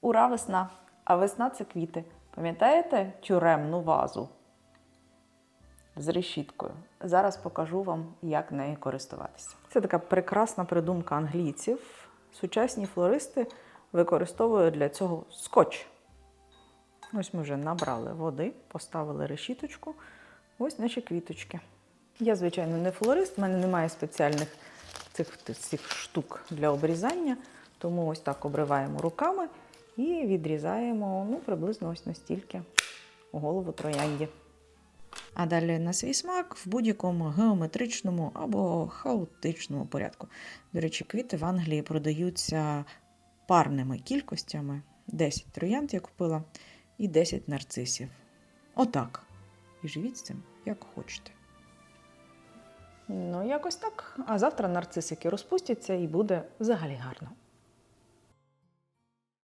Ура, весна! А весна це квіти. Пам'ятаєте тюремну вазу з решіткою? Зараз покажу вам, як нею користуватися. Це така прекрасна придумка англійців. Сучасні флористи використовують для цього скотч. Ось ми вже набрали води, поставили решіточку. Ось наші квіточки. Я, звичайно, не флорист, в мене немає спеціальних цих, цих штук для обрізання, тому ось так обриваємо руками і відрізаємо ну, приблизно ось настільки голову троянді. А далі на свій смак в будь-якому геометричному або хаотичному порядку. До речі, квіти в Англії продаються парними кількостями. 10 троянд я купила і 10 нарцисів. Отак. І живіть з цим, як хочете. Ну, якось так. А завтра нарцисики розпустяться і буде взагалі гарно.